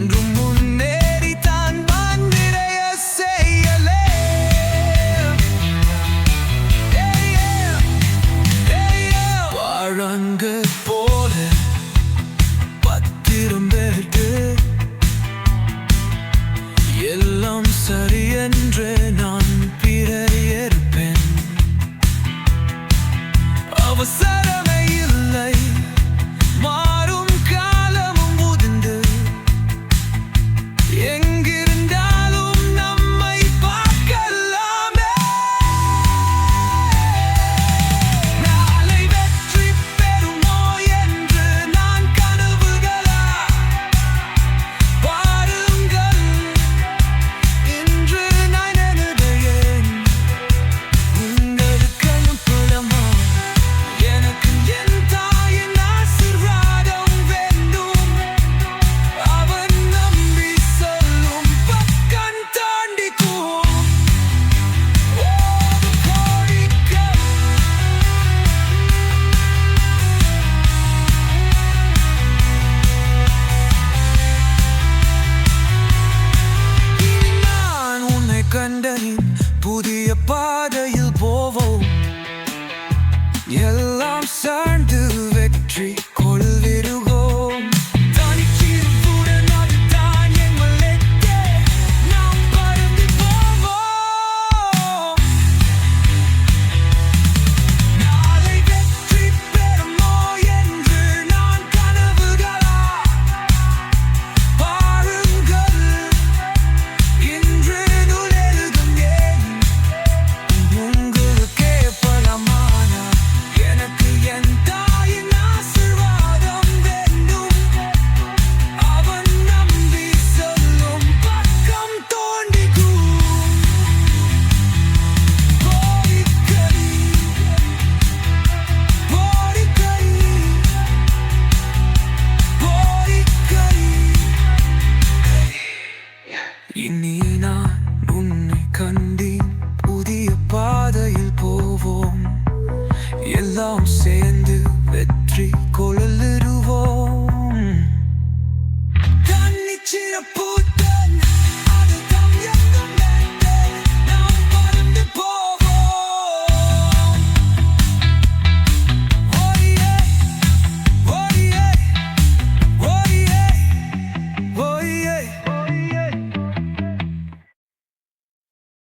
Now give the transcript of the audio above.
and room புதிய பாதையில் போவோம். எல்லாம் சார்ந்த நான் உன்னை கண்டேன் புதிய பாதையில் போவோம். எல்லாம் சேர்ந்து வெற்றி கொழலிருவோம் தன்னிச்சிறப்போ